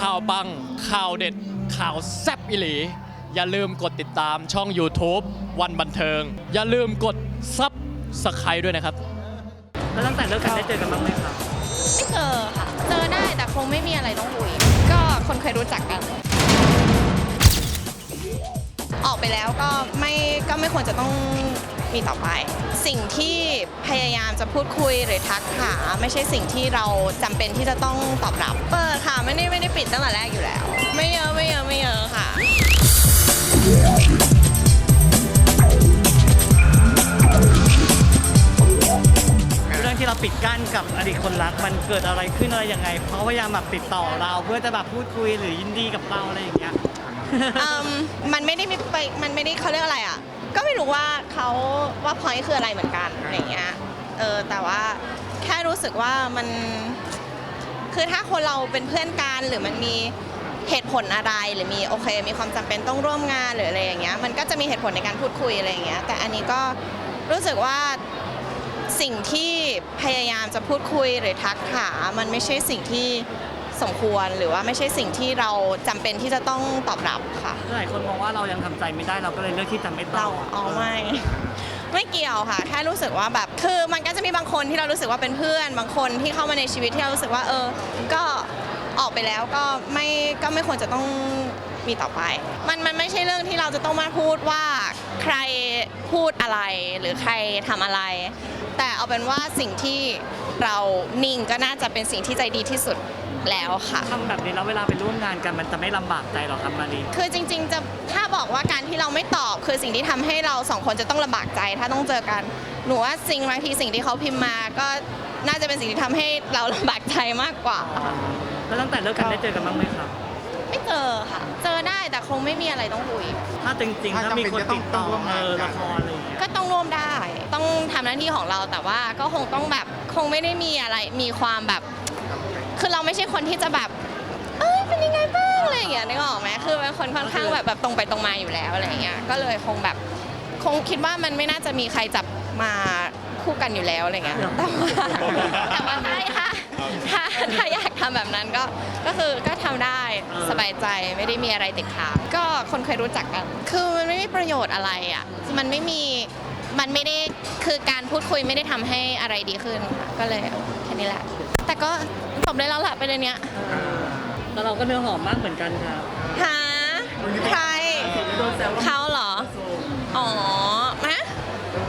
ข่าวปัง ข่าวเด็ด ข่าวแซ่บอิหลี อย่าลืมกดติดตามช่อง YouTube วันบันเทิง อย่าลืมกดซับสไครด้วยนะครับ แล้วตั้งแต่เลิกกันได้เจอกันบ้างไหมครับไม่เจอค่ะ เจอได้แต่คงไม่มีอะไรต้องคุย ก็คนเคยรู้จักกัน ออกไปแล้วก็ไม่ก็ไม่ควรจะต้องมีต่อไป สิ่งที่พยายามจะพูดคุยหรือทักหาไม่ใช่สิ่งที่เราจำเป็นที่จะต้องตอบรับ เปิดค่ะไม่ได้ไม่ได้ ปิดตั้งแต่แรกอยู่แล้ว ไม่เยอะไม่เยอะไม่เยอะค่ะ เรื่องที่เราปิดกั้นกับอดีตคนรักมันเกิดอะไรขึ้นอะไรยังไงเขาพยายามแบบติดต่อเราเพื่อจะแบบพูดคุยหรือยินดีกับเราอะไรอย่างเงี้ย อืมมันไม่ได้มีไปมันไม่ได้เขาเรียกอะไรอะ ก็ไม่รู้ว่าเขาว่าพอยคืออะไรเหมือนกันอะไรเงี้ย เออแต่ว่าแค่รู้สึกว่ามัน คือถ้าคนเราเป็นเพื่อนกันหรือมันมีเหตุผลอะไรหรือมีโอเค มีความจำเป็นต้องร่วมงานหรืออะไรอย่างเงี้ยมันก็จะมีเหตุผลในการพูดคุยอะไรอย่างเงี้ยแต่อันนี้ก็รู้สึกว่าสิ่งที่พยายามจะพูดคุยหรือทักหา มันไม่ใช่สิ่งที่สมควรหรือว่าไม่ใช่สิ่งที่เราจำเป็นที่จะต้องตอบรับค่ะหลายคนมองว่าเรายังทำใจไม่ได้เราก็เลยเลือกที่จะไม่ตเราอบอ๋อไม่ ไม่เกี่ยวค่ะ แค่รู้สึกว่าแบบคือมันก็จะมีบางคนที่เรารู้สึกว่าเป็นเพื่อน บางคนที่เข้ามาในชีวิตที่เรารู้สึกว่าเออ ก็ออกไปแล้วก็ไม่ก็ไม่ควรจะต้องมีต่อไป มันมันไม่ใช่เรื่องที่เราจะต้องมาพูดว่าใครพูดอะไรหรือใครทำอะไร แต่เอาเป็นว่าสิ่งที่เรานิ่งก็น่าจะเป็นสิ่งที่ใจดีที่สุด แล้วค่ะ ทำแบบนี้แล้วเวลาไปร่วมงานกันมันจะไม่ลำบากใจหรอครับมารีคือจริงๆจะถ้าบอกว่าการที่เราไม่ตอบ คือสิ่งที่ทำให้เราสองคนจะต้องลำบากใจถ้าต้องเจอกัน หนูว่าสิ่งบางทีสิ่งที่เขาพิมพ์มา ก็น่าจะเป็นสิ่งที่ทำให้เราลำบากใจมากกว่า แล้วตั้งแต่เลิกกันได้เจอกันบ้างไหมครับ ไม่เจอค่ะ เจอได้แต่คงไม่มีอะไรต้องคุย ถ้าจริงๆถ้ามีคนติดต่อเออละครอะไรอย่างเงี้ยก็ต้องร่วมได้ ต้องทำหน้าที่ของเราแต่ว่าก็คงต้องแบบคงไม่ได้มีอะไรมีความแบบ คือเราไม่ใช่คนที่จะแบบ เอ้ยเป็นยังไงบ้างอะไรอย่างเงี้ยนึกออกไหมคือเป็นคนค่อนข้างแบบแบบตรงไปตรงมาอยู่แล้วอะไรอย่างเงี้ยก็เลยคงแบบคงคิดว่ามันไม่น่าจะมีใครจับมาคู่กันอยู่แล้วอะไรเงี้ยแต่ว่าแต่ว่าใช่ค่ะถ้าถ้าอยากทำแบบนั้นก็ก็คือก็ทำได้สบายใจไม่ได้มีอะไรติดค้างก็คนเคยรู้จักกัน คือมันไม่มีประโยชน์อะไรอะมันไม่มี มันไม่ได้คือการพูดคุยไม่ได้ทำให้อะไรดีขึ้นค่ะก็เลยแค่นี้แหละ แต่ก็จบได้แล้วแหละประเด็นเนี้ยแล้วเราก็เนื้อหอมมากเหมือนกันครับหาใครโดนแซวว่าเขาเหรอ อ๋อมะ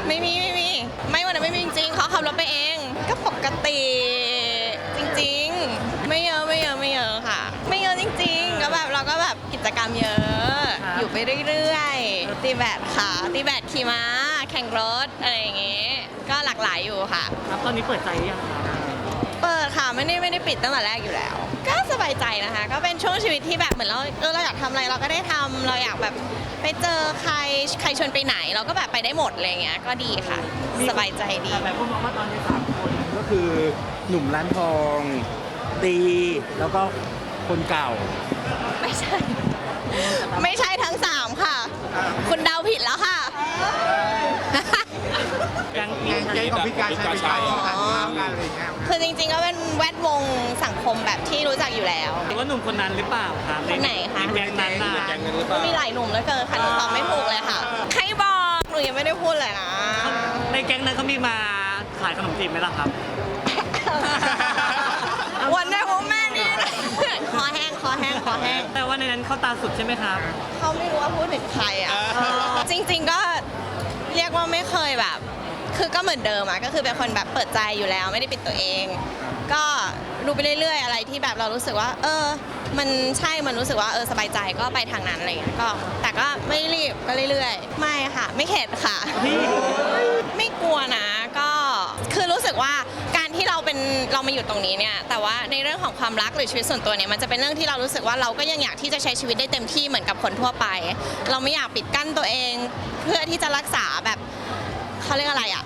ไม่มีไม่มี ไม่วันนั้นไม่มีจริงๆเขาขับรถไปเอง ก็ปกติจริงๆ ไม่เยอะไม่เยอะไม่เยอะค่ะ ไม่เยอะจริงๆ ก็แบบเราก็แบบกิจกรรมเยอะอยู่ไป เรื่อยๆ ตีแบดค่ะตีแบดขี่ม้า แข่งรถอะไรอย่างเงี้ยก็หลากหลายอยู่ค่ะ ครับตอนนี้เปิดใจหรือยังครับเปิดค่ะไม่ได้ไม่ได้ปิดตั้งแต่แรกอยู่แล้ว ก็สบายใจนะคะ ก็เป็นช่วงชีวิตที่แบบเหมือนเราเออเราอยากทำอะไรเราก็ได้ทำเราอยากแบบไปเจอใครใครชวนไปไหน เราก็แบบไปได้หมดอะไรเงี้ยก็ดีค่ะ สบายใจดีแต่หลายคนมองว่าตอนนี้สามคนก็คือหนุ่มร้านทอง ตีแล้วก็คนเก่า ไม่ใช่ ไม่ใช่ ทั้งสามค่ะ คุณเดาผิดแล้วค่ะยังมีแก๊งของพี่การใช้ไปทานข้าวกันอะไรอย่างเงี้ยคือจริงๆ ก็เป็นแวดวงสังคมแบบที่รู้จักอยู่แล้ว หรือว่าหนุ่มคนนั้นหรือเปล่าครับคนไหนคะในแก๊งนั้นน่ะมีหลายหนุ่มเหลือเกินค่ะหนูตอบไม่ถูกเลยค่ะ ใครบอกหนูยังไม่ได้พูดเลยนะ ในแก๊งนั้นเขามีมาขายขนมจีบไหมล่ะครับ วันได้โมแม่นี่ คอแห้งคอแห้งคอแห้ง แต่ว่าในนั้นเข้าตาสุดใช่ไหมครับ เขาไม่รู้ว่าพูดถึงใครอะ จริง ๆ ก็เรียกว่าไม่เคยแบบ คือก็เหมือนเดิมอะก็คือเป็นคนแบบเปิดใจอยู่แล้วไม่ได้ปิดตัวเอง ก็ดูไปเรื่อยๆ อะไรที่แบบเรารู้สึกว่า เออ มันใช่ มันรู้สึกว่าเออสบายใจก็ไปทางนั้นอะไรอย่างเงี้ยก็ แต่ก็ไม่รีบก็เรื่อยๆ ไม่ค่ะ ไม่เข็ดค่ะ เรามาอยู่ตรงนี้เนี่ยแต่ว่าในเรื่องของความรักหรือชีวิตส่วนตัวเนี่ยมันจะเป็นเรื่องที่เรารู้สึกว่าเราก็ยังอยากที่จะใช้ชีวิตได้เต็มที่เหมือนกับคนทั่วไป เราไม่อยากปิดกั้นตัวเอง เพื่อที่จะรักษาแบบเขาเรียกอะไรอะ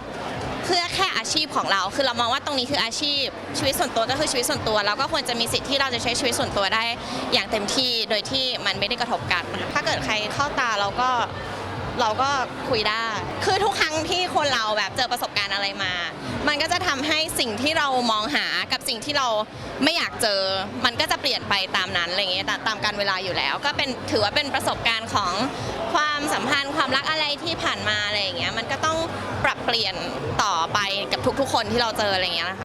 เพื่อแค่อาชีพของเรา คือเรามองว่าตรงนี้คืออาชีพ ชีวิตส่วนตัวก็คือชีวิตส่วนตัว เราก็ควรจะมีสิทธิ์ที่เราจะใช้ชีวิตส่วนตัวได้อย่างเต็มที่ โดยที่มันไม่ได้กระทบกัน ถ้าเกิดใครเข้าตาเราก็ เราก็คุยได้ คือทุกครั้งที่คนเราแบบเจอประสบการณ์อะไรมา มันก็จะทำให้สิ่งที่เรามองหากับสิ่งที่เราไม่อยากเจอ มันก็จะเปลี่ยนไปตามนั้นอะไรเงี้ยตาตามการเวลาอยู่แล้ว ก็เป็นถือว่าเป็นประสบการณ์ของความสัมพันธ์ความรักอะไรที่ผ่านมาอะไรอย่างเงี้ย มันก็ต้องปรับเปลี่ยนต่อไปกับทุกๆ คนที่เราเจออะไรเงี้ยนะคะ